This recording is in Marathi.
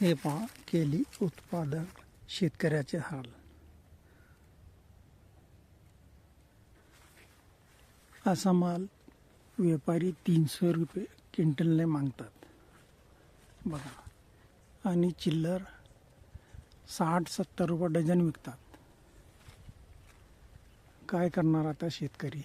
हे पहा केली उत्पादन शेतकऱ्याचे हाल. असा माल व्यापारी तीनशे रुपये क्विंटलने मागतात. बघा आणि चिल्लर साठ सत्तर रुपये डझन विकतात. काय करणार आता शेतकरी?